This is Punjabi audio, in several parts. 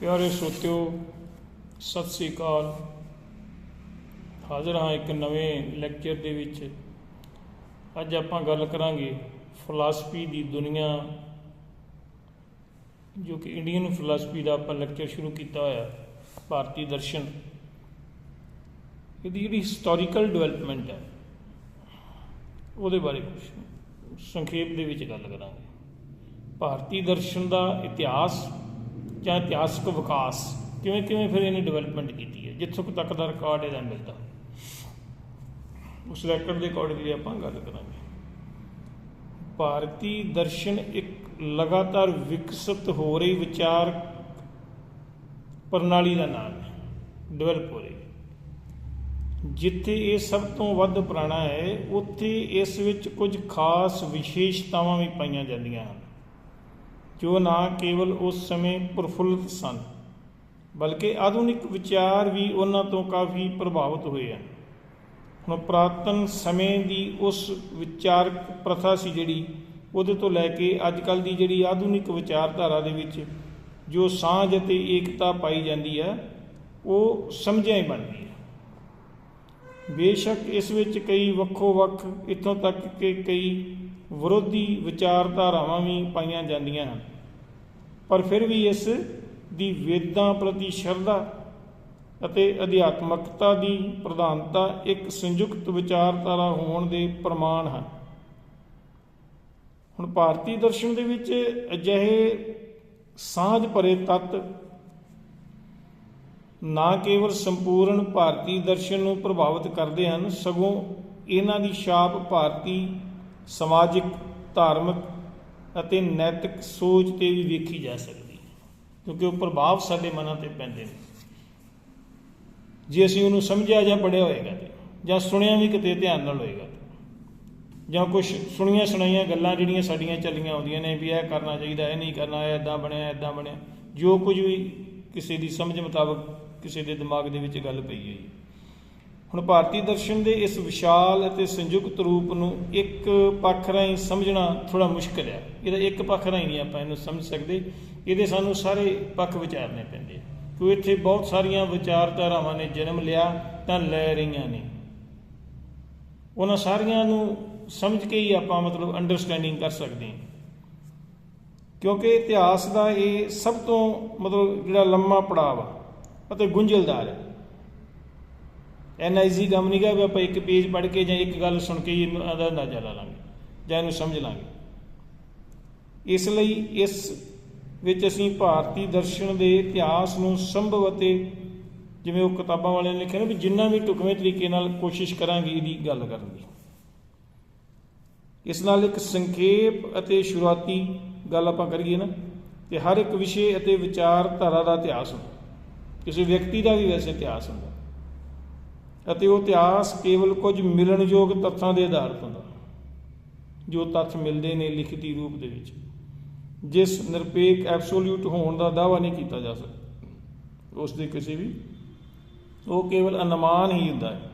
ਪਿਆਰੇ ਸੋਤਿਓ, ਸਤਿ ਸ੍ਰੀ ਅਕਾਲ। ਹਾਜ਼ਰ ਹਾਂ ਇੱਕ ਨਵੇਂ ਲੈਕਚਰ ਦੇ ਵਿੱਚ। ਅੱਜ ਆਪਾਂ ਗੱਲ ਕਰਾਂਗੇ ਫਿਲਾਸਫੀ ਦੀ ਦੁਨੀਆ, ਜੋ ਕਿ ਇੰਡੀਅਨ ਫਿਲਾਸਫੀ ਦਾ ਆਪਾਂ ਲੈਕਚਰ ਸ਼ੁਰੂ ਕੀਤਾ ਹੋਇਆ, ਭਾਰਤੀ ਦਰਸ਼ਨ। ਇਹਦੀ ਜਿਹੜੀ ਹਿਸਟੋਰੀਕਲ ਡਿਵੈਲਪਮੈਂਟ ਹੈ, ਉਹਦੇ ਬਾਰੇ ਕੁਝ ਸੰਖੇਪ ਦੇ ਵਿੱਚ ਗੱਲ ਕਰਾਂਗੇ। ਭਾਰਤੀ ਦਰਸ਼ਨ ਦਾ ਇਤਿਹਾਸ ਜਾਂ ਇਤਿਹਾਸਕ ਵਿਕਾਸ, ਕਿਵੇਂ ਕਿਵੇਂ ਫਿਰ ਇਹਨੇ ਡਿਵੈਲਪਮੈਂਟ ਕੀਤੀ ਹੈ, ਜਿੱਥੋਂ ਤੱਕ ਦਾ ਰਿਕਾਰਡ ਇਹਦਾ ਮਿਲਦਾ। ਉਸ ਰੈਕੋਰਡ ਦੇ ਅਕੋਰਡਿੰਗਲੀ ਆਪਾਂ ਗੱਲ ਕਰਾਂਗੇ। ਭਾਰਤੀ ਦਰਸ਼ਨ ਇੱਕ ਲਗਾਤਾਰ ਵਿਕਸਿਤ ਹੋ ਰਹੀ ਵਿਚਾਰ ਪ੍ਰਣਾਲੀ ਦਾ ਨਾਮ ਹੈ ਡਿਵੈਲਪ ਹੋ ਰਹੀ। ਜਿੱਥੇ ਇਹ ਸਭ ਤੋਂ ਵੱਧ ਪੁਰਾਣਾ ਹੈ, ਉੱਥੇ ਇਸ ਵਿੱਚ ਕੁਝ ਖਾਸ ਵਿਸ਼ੇਸ਼ਤਾਵਾਂ ਵੀ ਪਾਈਆਂ ਜਾਂਦੀਆਂ ਹਨ। ਜੋ ਨਾ ਕੇਵਲ ਉਸ ਸਮੇਂ ਪ੍ਰਫੁੱਲਤ ਸਨ, ਬਲਕਿ ਆਧੁਨਿਕ ਵਿਚਾਰ ਵੀ ਉਹਨਾਂ ਤੋਂ ਕਾਫੀ ਪ੍ਰਭਾਵਿਤ ਹੋਏ ਹਨ। ਹੁਣ ਪੁਰਾਤਨ ਸਮੇਂ ਦੀ ਉਸ ਵਿਚਾਰਕ ਪ੍ਰਥਾ ਸੀ ਜਿਹੜੀ, ਉਹਦੇ ਤੋਂ ਲੈ ਕੇ ਅੱਜ ਕੱਲ ਦੀ ਜਿਹੜੀ ਆਧੁਨਿਕ ਵਿਚਾਰਧਾਰਾ ਦੇ ਵਿੱਚ ਜੋ ਸਾਂਝ ਅਤੇ ਏਕਤਾ ਪਾਈ ਜਾਂਦੀ ਹੈ, ਉਹ ਸਮਝਿਆ ਹੀ ਬਣਦੀ ਹੈ। ਬੇਸ਼ੱਕ ਇਸ ਵਿੱਚ ਕਈ ਵੱਖੋ ਵੱਖ ਇੱਥੋਂ ਤੱਕ ਕਿ ਕਈ ਵਿਰੋਧੀ ਵਿਚਾਰਧਾਰਾਵਾਂ ਵੀ ਪਾਈਆਂ ਜਾਂਦੀਆਂ ਹਨ। ਪਰ ਫਿਰ ਵੀ ਇਸ ਦੀ ਵੇਦਾਂ ਪ੍ਰਤੀ ਸ਼ਰਧਾ ਅਤੇ ਅਧਿਆਤਮਕਤਾ ਦੀ ਪ੍ਰਧਾਨਤਾ ਇੱਕ ਸੰਯੁਕਤ ਵਿਚਾਰਧਾਰਾ ਹੋਣ ਦੇ ਪ੍ਰਮਾਣ ਹਨ। ਹੁਣ ਭਾਰਤੀ ਦਰਸ਼ਨ ਦੇ ਵਿੱਚ ਅਜਿਹੇ ਸਾਂਝ ਭਰੇ ਤੱਤ ਨਾ ਕੇਵਲ ਸੰਪੂਰਨ ਭਾਰਤੀ ਦਰਸ਼ਨ ਨੂੰ ਪ੍ਰਭਾਵਿਤ ਕਰਦੇ ਹਨ, ਸਗੋਂ ਇਹਨਾਂ ਦੀ ਛਾਪ ਭਾਰਤੀ ਸਮਾਜਿਕ, ਧਾਰਮਿਕ ਅਤੇ ਨੈਤਿਕ ਸੋਚ ਤੇ ਵੀ ਵੇਖੀ ਜਾ ਸਕਦੀ ਹੈ। ਕਿਉਂਕਿ ਉਹ ਪ੍ਰਭਾਵ ਸਾਡੇ ਮਨਾਂ ਤੇ ਪੈਂਦੇ ਨੇ। ਜੇ ਅਸੀਂ ਉਹਨੂੰ ਸਮਝਿਆ ਜਾਂ ਪੜਿਆ ਹੋਏਗਾ ਤੇ, ਜਾਂ ਸੁਣਿਆ ਵੀ ਕਿਤੇ ਧਿਆਨ ਨਾਲ ਹੋਏਗਾ ਜਾਂ ਕੁਝ ਸੁਣੀਆਂ ਸੁਣਾਈਆਂ ਗੱਲਾਂ ਜਿਹੜੀਆਂ ਸਾਡੀਆਂ ਚੱਲੀਆਂ ਆਉਂਦੀਆਂ ਨੇ ਵੀ ਇਹ ਕਰਨਾ ਚਾਹੀਦਾ, ਇਹ ਨਹੀਂ ਕਰਨਾ, ਇਹ ਇਦਾਂ ਬਣਿਆ ਇਦਾਂ ਬਣਿਆ, ਜੋ ਕੁਝ ਵੀ ਕਿਸੇ ਦੀ ਸਮਝ ਮੁਤਾਬਕ ਕਿਸੇ ਦੇ ਦਿਮਾਗ ਦੇ ਵਿੱਚ ਗੱਲ ਪਈ ਹੈ। ਹੁਣ ਭਾਰਤੀ ਦਰਸ਼ਨ ਦੇ ਇਸ ਵਿਸ਼ਾਲ ਅਤੇ ਸੰਯੁਕਤ ਰੂਪ ਨੂੰ ਇੱਕ ਪੱਖ ਰਾਹੀਂ ਸਮਝਣਾ ਥੋੜਾ ਮੁਸ਼ਕਲ ਹੈ। ਇਹਦਾ ਇੱਕ ਪੱਖ ਰਾਹੀਂ ਨਹੀਂ ਆਪਾਂ ਇਹਨੂੰ ਸਮਝ ਸਕਦੇ। ਇਹਦੇ ਸਾਨੂੰ ਸਾਰੇ ਪੱਖ ਵਿਚਾਰਨੇ ਪੈਂਦੇ ਆ। ਕਿਉਂ ਇੱਥੇ ਬਹੁਤ ਸਾਰੀਆਂ ਵਿਚਾਰਧਾਰਾਵਾਂ ਨੇ, ਜਨਮ ਲਿਆ ਤਾਂ ਲੈ ਰਹੀਆਂ ਨੇ। ਉਹਨਾਂ ਸਾਰੀਆਂ ਨੂੰ ਸਮਝ ਕੇ ਹੀ ਆਪਾਂ ਮਤਲਬ ਅੰਡਰਸਟੈਂਡਿੰਗ ਕਰ ਸਕਦੇ ਹਾਂ। ਕਿਉਂਕਿ ਇਤਿਹਾਸ ਦਾ ਇਹ ਸਭ ਤੋਂ ਮਤਲਬ ਜਿਹੜਾ ਲੰਮਾ ਪੜਾਅ ਆ ਅਤੇ ਗੁੰਝਲਦਾਰ ਹੈ। ਐਨਆਈਜੀ ਕੰਮ ਨਹੀਂ ਗਾ ਵੀ ਆਪਾਂ ਇੱਕ ਪੇਜ ਪੜ੍ਹ ਕੇ ਜਾਂ ਇੱਕ ਗੱਲ ਸੁਣ ਕੇ ਹੀ ਇਹਨੂੰ ਇਹਦਾ ਅੰਦਾਜ਼ਾ ਲਾ ਲਾਂਗੇ ਜਾਂ ਇਹਨੂੰ ਸਮਝ ਲਾਂਗੇ। ਇਸ ਲਈ ਇਸ ਵਿੱਚ ਅਸੀਂ ਭਾਰਤੀ ਦਰਸ਼ਨ ਦੇ ਇਤਿਹਾਸ ਨੂੰ ਸੰਭਵ ਅਤੇ ਜਿਵੇਂ ਉਹ ਕਿਤਾਬਾਂ ਵਾਲਿਆਂ ਨੇ ਲਿਖਿਆ ਨਾ ਵੀ ਜਿੰਨਾ ਵੀ ਢੁਕਵੇਂ ਤਰੀਕੇ ਨਾਲ ਕੋਸ਼ਿਸ਼ ਕਰਾਂਗੇ ਇਹਦੀ ਗੱਲ ਕਰਨ। ਦੀ ਇਸ ਨਾਲ ਇੱਕ ਸੰਖੇਪ ਅਤੇ ਸ਼ੁਰੂਆਤੀ ਗੱਲ ਆਪਾਂ ਕਰੀਏ ਨਾ, ਤੇ ਹਰ ਇੱਕ ਵਿਸ਼ੇ ਅਤੇ ਵਿਚਾਰਧਾਰਾ ਦਾ ਇਤਿਹਾਸ ਹੁੰਦਾ। ਕਿਸੇ ਵਿਅਕਤੀ ਦਾ ਵੀ ਵੈਸੇ ਇਤਿਹਾਸ ਹੁੰਦਾ। ਅਤੇ ਉਹ ਇਤਿਹਾਸ ਕੇਵਲ ਕੁਝ ਮਿਲਣਯੋਗ ਤੱਥਾਂ ਦੇ ਆਧਾਰਿਤ ਹੁੰਦਾ। ਜੋ ਤੱਥ ਮਿਲਦੇ ਨੇ ਲਿਖਤੀ ਰੂਪ ਦੇ ਵਿੱਚ, ਜਿਸ ਨਿਰਪੇਖ ਐਬਸੋਲੂਟ ਹੋਣ ਦਾ ਦਾਅਵਾ ਨਹੀਂ ਕੀਤਾ ਜਾ ਸਕਦਾ। ਉਸ ਦੇ ਕਿਸੇ ਵੀ, ਉਹ ਕੇਵਲ ਅਨੁਮਾਨ ਹੀ ਹੁੰਦਾ ਹੈ।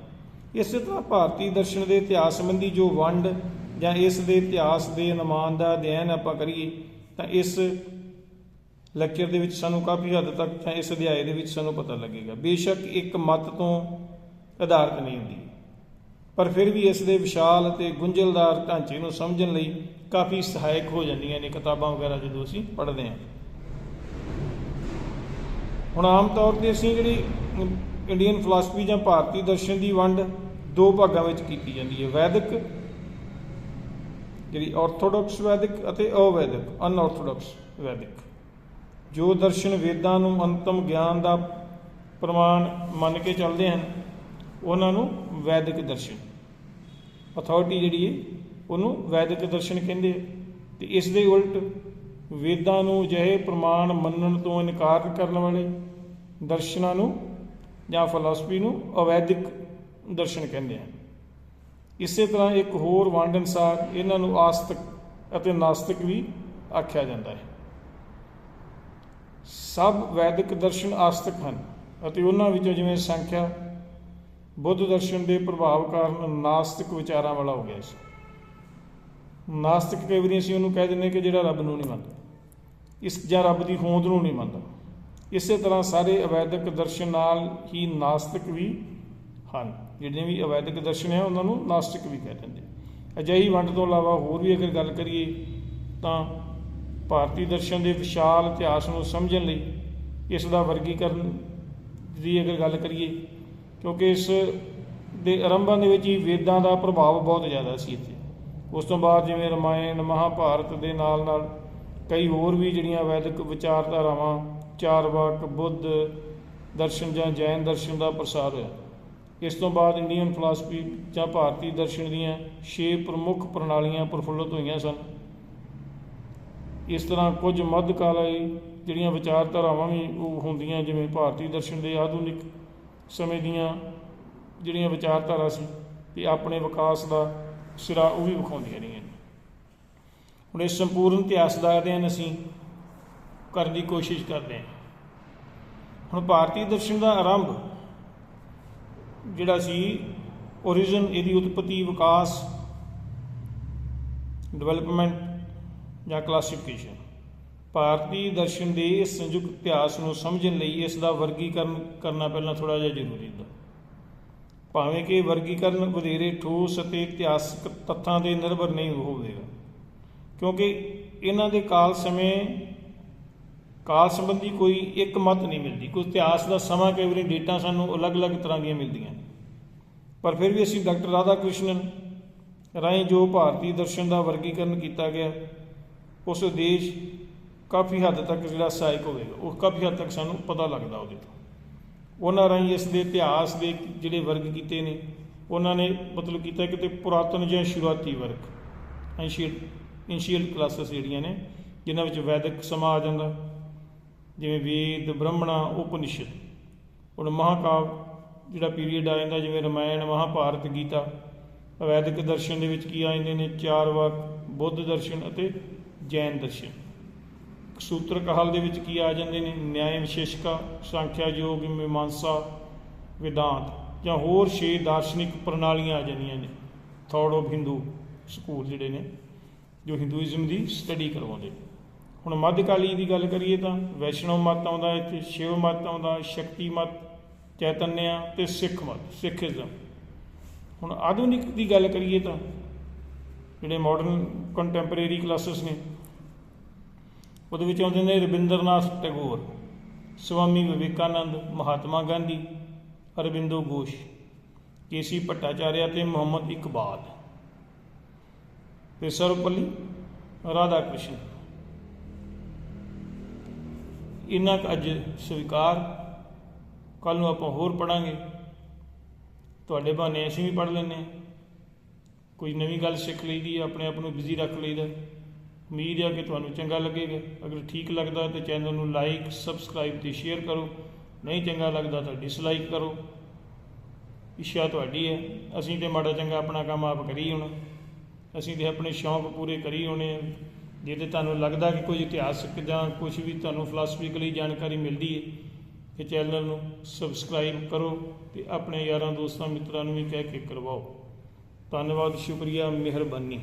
ਇਸੇ ਤਰ੍ਹਾਂ ਭਾਰਤੀ ਦਰਸ਼ਨ ਦੇ ਇਤਿਹਾਸ ਸੰਬੰਧੀ ਜੋ ਵੰਡ ਜਾਂ ਇਸ ਦੇ ਇਤਿਹਾਸ ਦੇ ਅਨੁਮਾਨ ਦਾ ਅਧਿਐਨ ਆਪਾਂ ਕਰੀਏ, ਤਾਂ ਇਸ ਲੈਕਚਰ ਦੇ ਵਿੱਚ ਸਾਨੂੰ ਕਾਫੀ ਹੱਦ ਤੱਕ ਜਾਂ ਇਸ ਅਧਿਆਏ ਦੇ ਵਿੱਚ ਸਾਨੂੰ ਪਤਾ ਲੱਗੇਗਾ। ਬੇਸ਼ੱਕ ਇੱਕ ਮਤ ਤੋਂ ਆਧਾਰਿਤ ਨਹੀਂ ਹੁੰਦੀ। ਪਰ ਫਿਰ ਵੀ ਇਸ ਦੇ ਵਿਸ਼ਾਲ ਅਤੇ ਗੁੰਝਲਦਾਰ ਢਾਂਚੇ ਨੂੰ ਸਮਝਣ ਲਈ ਕਾਫੀ ਸਹਾਇਕ ਹੋ ਜਾਂਦੀਆਂ ਨੇ ਕਿਤਾਬਾਂ ਵਗੈਰਾ ਜਦੋਂ ਅਸੀਂ ਪੜ੍ਹਦੇ ਹਾਂ। ਹੁਣ ਆਮ ਤੌਰ ਤੇ ਅਸੀਂ ਜਿਹੜੀ ਇੰਡੀਅਨ ਫਿਲਾਸਫੀ ਜਾਂ ਭਾਰਤੀ ਦਰਸ਼ਨ ਦੀ ਵੰਡ ਦੋ ਭਾਗਾਂ ਵਿੱਚ ਕੀਤੀ ਜਾਂਦੀ ਹੈ। ਵੈਦਿਕ, ਜਿਹੜੀ ਆਰਥੋਡਾਕਸ ਵੈਦਿਕ ਅਤੇ ਅਵੈਦਿਕ ਅਨਆਰਥੋਡਾਕਸ ਵੈਦਿਕ, ਜੋ ਦਰਸ਼ਨ ਵੇਦਾਂ ਨੂੰ ਅੰਤਮ ਗਿਆਨ ਦਾ ਪ੍ਰਮਾਣ ਮੰਨ ਕੇ ਚੱਲਦੇ ਹਨ। ਉਹਨਾਂ ਨੂੰ ਵੈਦਿਕ ਦਰਸ਼ਨ। ਅਥਾਰਟੀ ਜਿਹੜੀ ਹੈ ਉਹਨੂੰ ਵੈਦਿਕ ਦਰਸ਼ਨ ਕਹਿੰਦੇ ਆ। ਤੇ ਇਸ ਦੇ ਉਲਟ ਵੇਦਾਂ ਨੂੰ ਜਿਹੇ ਪ੍ਰਮਾਣ ਮੰਨਣ ਤੋਂ ਇਨਕਾਰ ਕਰਨ ਵਾਲੇ ਦਰਸ਼ਨਾਂ ਨੂੰ ਜਾਂ ਫਿਲਾਸਫੀ ਨੂੰ ਅਵੈਦਿਕ ਦਰਸ਼ਨ ਕਹਿੰਦੇ ਹਨ ਇਸੇ ਤਰ੍ਹਾਂ ਇੱਕ ਹੋਰ ਵੰਡ ਅਨਸਾਰ ਇਹਨਾਂ ਨੂੰ ਆਸਤਿਕ ਅਤੇ ਨਾਸਤਿਕ ਵੀ ਆਖਿਆ ਜਾਂਦਾ ਹੈ। ਸਭ ਵੈਦਿਕ ਦਰਸ਼ਨ ਆਸਤਿਕ ਹਨ ਅਤੇ ਉਹਨਾਂ ਵਿੱਚੋਂ ਜਿਵੇਂ ਸੰਖਿਆ ਬੁੱਧ ਦਰਸ਼ਨ ਦੇ ਪ੍ਰਭਾਵ ਕਾਰਨ ਨਾਸਤਿਕ ਵਿਚਾਰਾਂ ਵਾਲਾ ਹੋ ਗਿਆ ਸੀ। ਨਾਸਤਿਕ ਕਈ ਵਾਰੀ ਅਸੀਂ ਉਹਨੂੰ ਕਹਿ ਦਿੰਦੇ ਕਿ ਜਿਹੜਾ ਰੱਬ ਨੂੰ ਨਹੀਂ ਮੰਨਦਾ। ਇਸ ਜਾਂ ਰੱਬ ਦੀ ਹੋਂਦ ਨੂੰ ਨਹੀਂ ਮੰਨਦਾ। ਇਸੇ ਤਰ੍ਹਾਂ ਸਾਰੇ ਅਵੈਦਿਕ ਦਰਸ਼ਨ ਨਾਲ ਹੀ ਨਾਸਤਿਕ ਵੀ ਹਨ। ਜਿਹੜੇ ਵੀ ਅਵੈਦਿਕ ਦਰਸ਼ਨ ਹੈ, ਉਹਨਾਂ ਨੂੰ ਨਾਸਤਿਕ ਵੀ ਕਹਿ ਦਿੰਦੇ ਅਜਿਹੀ ਵੰਡ ਤੋਂ ਇਲਾਵਾ ਹੋਰ ਵੀ ਅਗਰ ਗੱਲ ਕਰੀਏ, ਤਾਂ ਭਾਰਤੀ ਦਰਸ਼ਨ ਦੇ ਵਿਸ਼ਾਲ ਇਤਿਹਾਸ ਨੂੰ ਸਮਝਣ ਲਈ ਇਸ ਦਾ ਵਰਗੀਕਰਨ ਦੀ ਅਗਰ ਗੱਲ ਕਰੀਏ ਕਿਉਂਕਿ ਇਸ ਦੇ ਆਰੰਭਾਂ ਦੇ ਵਿੱਚ ਹੀ ਵੇਦਾਂ ਦਾ ਪ੍ਰਭਾਵ ਬਹੁਤ ਜ਼ਿਆਦਾ ਸੀ ਇੱਥੇ। ਉਸ ਤੋਂ ਬਾਅਦ ਜਿਵੇਂ ਰਮਾਇਣ, ਮਹਾਭਾਰਤ ਦੇ ਨਾਲ ਨਾਲ ਕਈ ਹੋਰ ਵੀ ਜਿਹੜੀਆਂ ਵੈਦਿਕ ਵਿਚਾਰਧਾਰਾਵਾਂ, ਚਾਰਵਾਕ, ਬੁੱਧ ਦਰਸ਼ਨ ਜਾਂ ਜੈਨ ਦਰਸ਼ਨ ਦਾ ਪ੍ਰਸਾਰ ਹੋਇਆ। ਇਸ ਤੋਂ ਬਾਅਦ ਇੰਡੀਅਨ ਫਿਲਾਸਫੀ ਜਾਂ ਭਾਰਤੀ ਦਰਸ਼ਨ ਦੀਆਂ ਛੇ ਪ੍ਰਮੁੱਖ ਪ੍ਰਣਾਲੀਆਂ ਪ੍ਰਫੁੱਲਤ ਹੋਈਆਂ ਸਨ। ਇਸ ਤਰ੍ਹਾਂ ਕੁਝ ਮੱਧਕਾਲੀ ਜਿਹੜੀਆਂ ਵਿਚਾਰਧਾਰਾਵਾਂ ਵੀ ਉਹ ਹੁੰਦੀਆਂ, ਜਿਵੇਂ ਭਾਰਤੀ ਦਰਸ਼ਨ ਦੇ ਆਧੁਨਿਕ ਸਮੇਂ ਦੀਆਂ ਜਿਹੜੀਆਂ ਵਿਚਾਰਧਾਰਾ ਸੀ ਤੇ ਆਪਣੇ ਵਿਕਾਸ ਦਾ ਸਿਰਾ ਉਹ ਵੀ ਵਿਖਾਉਂਦੀਆਂ ਰਹੀਆਂ ਨੇ। ਹੁਣ ਇਸ ਸੰਪੂਰਨ ਇਤਿਹਾਸ ਦਾ ਅਧਿਐਨ ਅਸੀਂ ਕਰਨ ਦੀ ਕੋਸ਼ਿਸ਼ ਕਰਦੇ ਹਾਂ। ਹੁਣ ਭਾਰਤੀ ਦਰਸ਼ਨ ਦਾ ਆਰੰਭ ਜਿਹੜਾ ਸੀ, origin ਇਹਦੀ ਉਤਪਤੀ ਵਿਕਾਸ ਡਿਵੈਲਪਮੈਂਟ ਜਾਂ ਕਲਾਸੀਫਿਕੇਸ਼ਨ ਭਾਰਤੀ ਦਰਸ਼ਨ ਦੇ ਇਸ ਸੰਯੁਕਤ ਇਤਿਹਾਸ ਨੂੰ ਸਮਝਣ ਲਈ ਇਸ ਦਾ ਵਰਗੀਕਰਨ ਕਰਨਾ ਪਹਿਲਾਂ ਥੋੜਾ ਜਿਹਾ ਜ਼ਰੂਰੀ ਹੁੰਦਾ। ਭਾਵੇਂ ਕਿ ਵਰਗੀਕਰਨ ਵਧੇਰੇ ਠੋਸ ਅਤੇ ਇਤਿਹਾਸਕ ਤੱਥਾਂ ਦੇ ਨਿਰਭਰ ਨਹੀਂ ਹੋਵੇਗਾ, ਕਿਉਂਕਿ ਇਹਨਾਂ ਦੇ ਕਾਲ ਸਮੇਂ, ਕਾਲ ਸੰਬੰਧੀ ਕੋਈ ਇੱਕ ਮਤ ਨਹੀਂ ਮਿਲਦੀ। ਕੋਈ ਇਤਿਹਾਸ ਦਾ ਸਮਾਂ ਕਈ ਵਾਰੀ ਡੇਟਾ ਸਾਨੂੰ ਅਲੱਗ-ਅਲੱਗ ਤਰ੍ਹਾਂ ਦੀਆਂ ਮਿਲਦੀਆਂ ਪਰ ਫਿਰ ਵੀ ਅਸੀਂ ਡਾਕਟਰ ਰਾਧਾ ਕ੍ਰਿਸ਼ਨਨ ਰਾਹੀਂ ਜੋ ਭਾਰਤੀ ਦਰਸ਼ਨ ਦਾ ਵਰਗੀਕਰਨ ਕੀਤਾ ਗਿਆ, ਉਸ ਉਦੇਸ਼ ਕਾਫੀ ਹੱਦ ਤੱਕ ਜਿਹੜਾ ਸਹਾਇਕ ਹੋਵੇਗਾ ਉਹ ਕਾਫੀ ਹੱਦ ਤੱਕ ਸਾਨੂੰ ਪਤਾ ਲੱਗਦਾ ਉਹਦੇ ਤੋਂ। ਉਹਨਾਂ ਰਾਹੀਂ ਇਸ ਦੇ ਇਤਿਹਾਸ ਦੇ ਜਿਹੜੇ ਵਰਗ ਕੀਤੇ ਨੇ, ਉਹਨਾਂ ਨੇ ਮਤਲਬ ਕੀਤਾ ਕਿ ਤੇ ਪੁਰਾਤਨ ਜਾਂ ਸ਼ੁਰੂਆਤੀ ਵਰਗ। ਐਂਸ਼ੀਅੰਟ ਇਨੀਸ਼ੀਅਲ ਕਲਾਸਿਸ ਜਿਹੜੀਆਂ ਨੇ, ਜਿਨ੍ਹਾਂ ਵਿੱਚ ਵੈਦਿਕ ਸਮਾ ਆ ਜਾਂਦਾ ਜਿਵੇਂ ਵੇਦ, ਬ੍ਰਹਮਣਾ, ਉਪਨਿਸ਼ਦ। ਹੁਣ ਮਹਾਕਾਵ ਜਿਹੜਾ ਪੀਰੀਅਡ ਆ ਜਾਂਦਾ, ਜਿਵੇਂ ਰਮਾਇਣ, ਮਹਾਭਾਰਤ ਗੀਤਾ, ਵੈਦਿਕ ਦਰਸ਼ਨ ਦੇ ਵਿੱਚ ਕੀ ਆ ਜਾਂਦੇ ਨੇ? ਚਾਰ ਵਾਕ ਬੁੱਧ ਦਰਸ਼ਨ ਅਤੇ ਜੈਨ ਦਰਸ਼ਨ। ਸੂਤਰ ਕਹਾਲ ਦੇ ਵਿੱਚ ਕੀ ਆ ਜਾਂਦੇ ਨੇ? ਨਿਆਏ ਵਿਸ਼ੇਸ਼ਕਾ ਸੰਖਿਆ ਯੋਗ ਮੀਮਾਂਸਾ, ਵਿਦਾਂਤ ਜਾਂ ਹੋਰ ਛੇ ਦਾਰਸ਼ਨਿਕ ਪ੍ਰਣਾਲੀਆਂ ਆ ਜਾਂਦੀਆਂ ਨੇ। ਥੌੜ ਆਫ ਹਿੰਦੂ ਸਕੂਲ ਜਿਹੜੇ ਨੇ, ਜੋ ਹਿੰਦੂਇਜ਼ਮ ਦੀ ਸਟੱਡੀ ਕਰਵਾਉਂਦੇ ਹੁਣ ਮੱਧਕਾਲੀ ਦੀ ਗੱਲ ਕਰੀਏ ਤਾਂ ਵੈਸ਼ਨਵ ਮਤ ਆਉਂਦਾ ਇੱਥੇ ਸ਼ਿਵ ਮਤ ਆਉਂਦਾ, ਸ਼ਕਤੀ ਮਤ, ਚੈਤਨਿਆ ਤੇ ਸਿੱਖ ਮਤ ਸਿੱਖੀਜ਼ਮ ਹੁਣ ਆਧੁਨਿਕ ਦੀ ਗੱਲ ਕਰੀਏ ਤਾਂ ਜਿਹੜੇ ਮਾਡਰਨ ਕੰਟੈਂਪਰੇਰੀ ਕਲਾਸਿਸ ਨੇ ਉਹਦੇ ਵਿੱਚ ਆਉਂਦੇ ਨੇ ਰਵਿੰਦਰਨਾਥ ਟੈਗੋਰ, ਸਵਾਮੀ ਵਿਵੇਕਾਨੰਦ, ਮਹਾਤਮਾ ਗਾਂਧੀ ਅਰਬਿੰਦੋ ਘੋਸ਼ ਕੇਸੀ ਭੱਟਾਚਾਰਿਆ ਤੇ ਮੁਹੰਮਦ ਇਕਬਾਲ। ਤੇ ਸਰਵਪੱਲੀ ਰਾਧਾ ਕ੍ਰਿਸ਼ਨ ਇਹਨਾਂ ਕੁ ਅੱਜ ਸਵੀਕਾਰ ਕੱਲ ਨੂੰ ਆਪਾਂ ਹੋਰ ਪੜਾਂਗੇ ਤੁਹਾਡੇ ਬਹਾਨੇ ਅਸੀਂ ਵੀ ਪੜ ਲੈਂਦੇ ਹਾਂ। ਕੋਈ ਨਵੀਂ ਗੱਲ ਸਿੱਖ ਲਈਦੀ ਹੈ ਆਪਣੇ ਆਪ ਨੂੰ ਬਿਜ਼ੀ ਰੱਖ ਲਈਦਾ ਉਮੀਦ ਹੈ ਕਿ ਤੁਹਾਨੂੰ ਚੰਗਾ ਲੱਗੇਗਾ। ਅਗਰ ਠੀਕ ਲੱਗਦਾ ਤਾਂ ਚੈਨਲ ਨੂੰ ਲਾਈਕ ਸਬਸਕ੍ਰਾਈਬ ਤੇ ਸ਼ੇਅਰ ਕਰੋ। ਨਹੀਂ ਚੰਗਾ ਲੱਗਦਾ ਤਾਂ ਡਿਸਲਾਈਕ ਕਰੋ। ਇੱਛਾ ਤੁਹਾਡੀ ਹੈ। ਅਸੀਂ ਤੇ ਮਾੜਾ ਚੰਗਾ ਆਪਣਾ ਕੰਮ ਆਪ ਕਰੀ ਹੁਣ। ਅਸੀਂ ਤੇ ਆਪਣੇ ਸ਼ੌਂਕ ਪੂਰੇ ਕਰੀ ਹੋਣੇ ਆ। ਜੇ ਤੇ ਤੁਹਾਨੂੰ ਲੱਗਦਾ ਕਿ ਕੋਈ ਇਤਿਹਾਸਕ ਜਾਂ ਕੁਝ ਵੀ ਤੁਹਾਨੂੰ ਫਿਲਾਸਫਿਕਲੀ ਜਾਣਕਾਰੀ ਮਿਲਦੀ ਹੈ ਕਿ ਚੈਨਲ ਨੂੰ ਸਬਸਕ੍ਰਾਈਬ ਕਰੋ ਤੇ ਆਪਣੇ ਯਾਰਾਂ, ਦੋਸਤਾਂ, ਮਿੱਤਰਾਂ ਨੂੰ ਵੀ ਕਹਿ ਕੇ ਕਰਵਾਓ। ਧੰਨਵਾਦ, ਸ਼ੁਕਰੀਆ, ਮਿਹਰਬਾਨੀ।